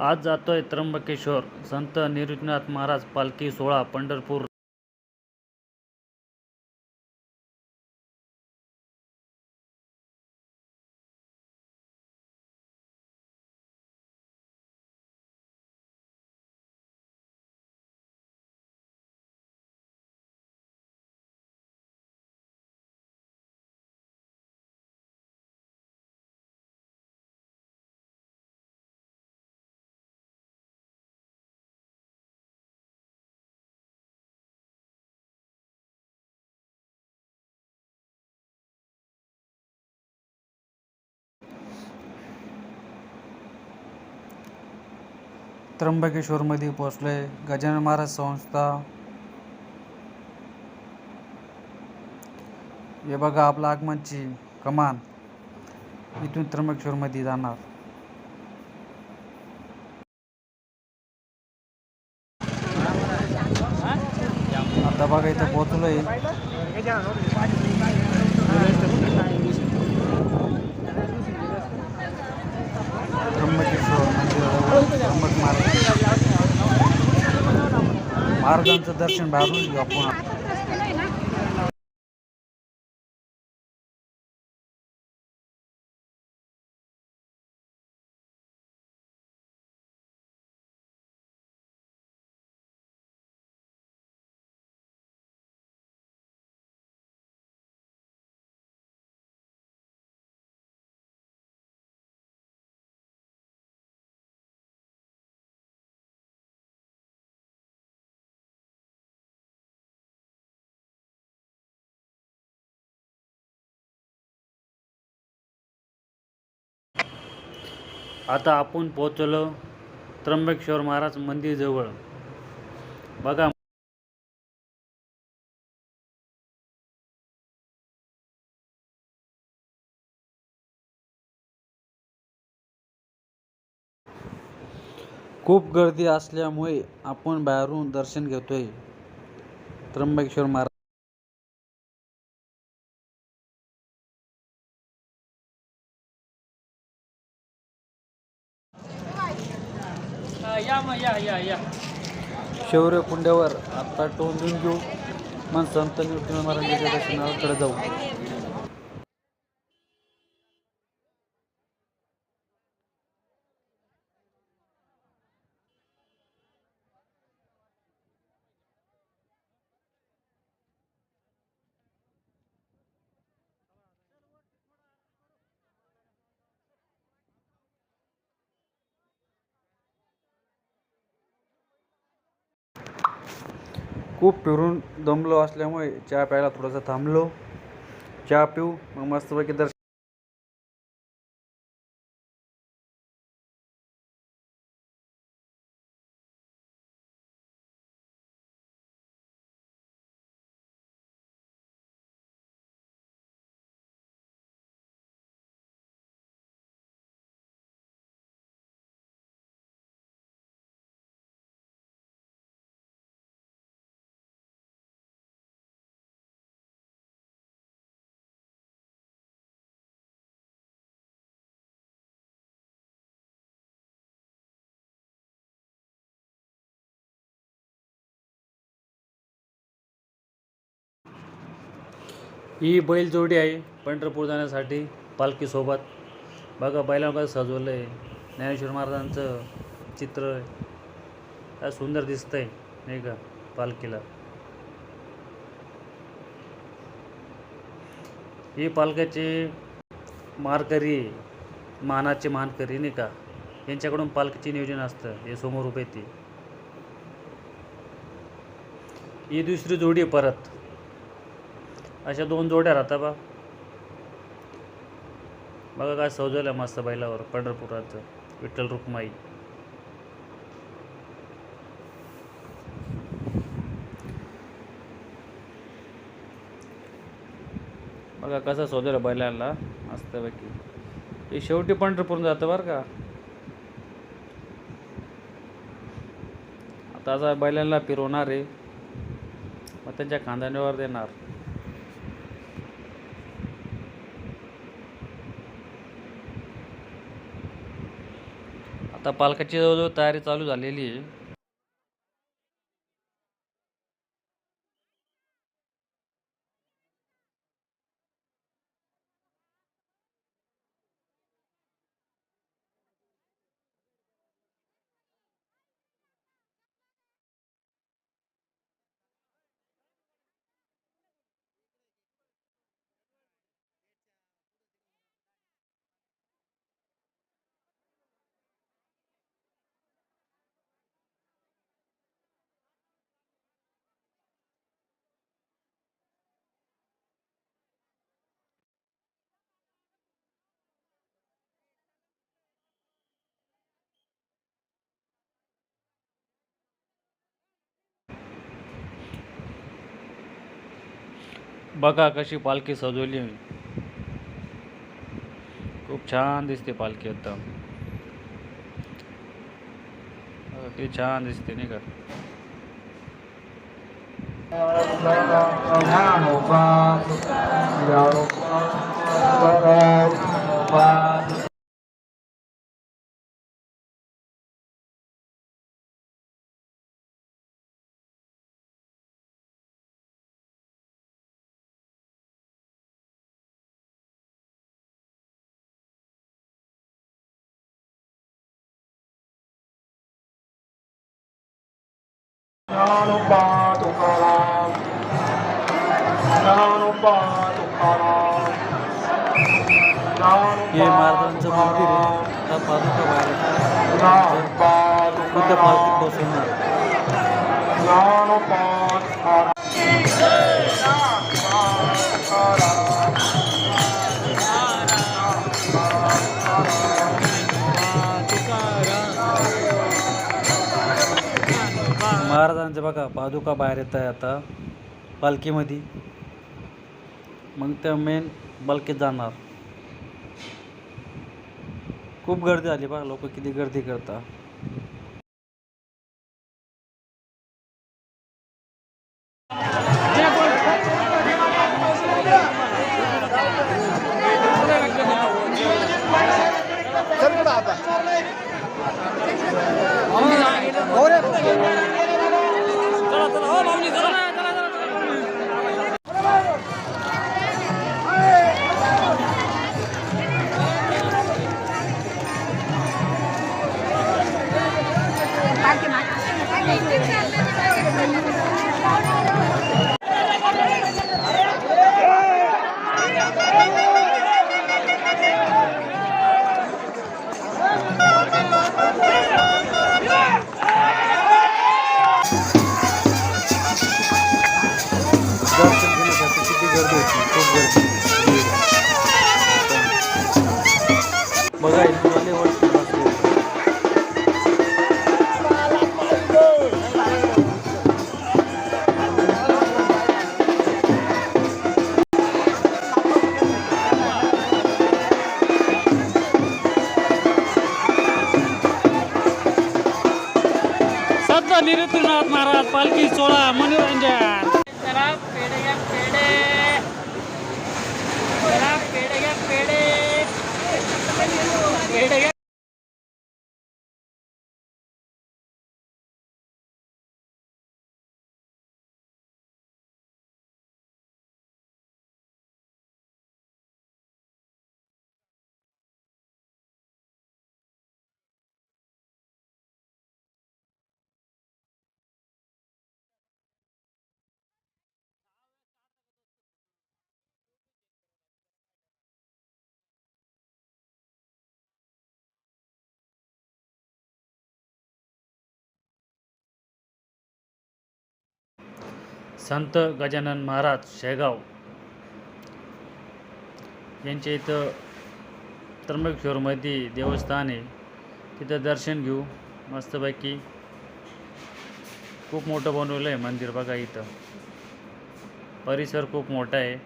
आज जातोय त्र्यंबकेश्वर. संत निवृत्तीनाथ महाराज पालखी सोहळा पंढरपूर. त्र्यंबकेश्वरमध्ये पोहोचलोय. गजानन महाराज संस्था. हे बघा आपलं आगमनची कमान. इथून त्र्यंबकेश्वरमध्ये जाणार. आता बघा इथं पोहोचलोय मंदिराजवळ त्र्यंबक महाराज महाराजांचं दर्शन बाहेरून घेऊ आपण. आता आपण पोहोचलो त्र्यंबकेश्वर महाराज मंदिर जवळ. बघा. खूप गर्दी असल्यामुळे आपण बाहेरून दर्शन घेतोय. त्र्यंबकेश्वर महाराज या मग या या या. शौर्य कुंड्यावर आता टोन घेऊ. मग संत निवृत्ती महाराजांच्या दर्शनाकडे जाऊ. खूप फिरून दमलो असल्यामुळे चहा प्यायला थोडंसं थांबलो. चहा पिऊ मग मस्तपैकी दर्शन ही बैलजोडी आहे पंढरपूर जाण्यासाठी पालखीसोबत. बघा बैलांना सजवलं आहे ज्ञानेश्वर महाराजांचं चित्र आहे. काय सुंदर दिसतंय नाही का पालखीला. ही पालख्याचे मारकरी मानाचे मानकरी नाही का? यांच्याकडून पालखीचे नियोजन असतं हे समोर उभे ती. ही दुसरी जोडी आहे परत. अशा दोन जोड्या राहतात बा. बघा काय सजवलं मस्त बैलावर पंढरपुराचं विठ्ठल रुक्माई. बघा कसं सजवलं बैलांना मस्तपैकी. हे शेवटी पंढरपूर जातं बरं का. आता असा बैलांना फिरवणार आहे. मग त्यांच्या खांद्यावर देणार. आता पालकाची जवळजवळ तयारी चालू झालेली आहे. बघा कशी पालखी सजवली मी खूप छान दिसते पालखी एकदम ती छान दिसते नाही का ज्ञानोबा तुकाराम ज्ञानोबा तुकाराम हे महाराजांचं मंदिर आहे. आता पादुका बाहेर ज्ञानोबा पालखीत बसवणार. महाराजांच्या बघा पादुका बाहेर येत आहे आता पालखीमध्ये. मग त्या मेन पालखीत जाणार. खूप गर्दी आली बघा लोक किती गर्दी करतात बघा इथे निरुद्रनाथ महाराज पालखी सोळा मनोरंजन. घ्या पेढे चला पेढे. घ्या पेढे पेढे घ्या संत गजानन महाराज शेगाव यांच्या इथं त्र्यंबकेश्वरमध्ये देवस्थान आहे. तिथं दर्शन घेऊ. मस्तपैकी खूप मोठं बनवलं आहे मंदिर बघा इथं. परिसर खूप मोठा आहे.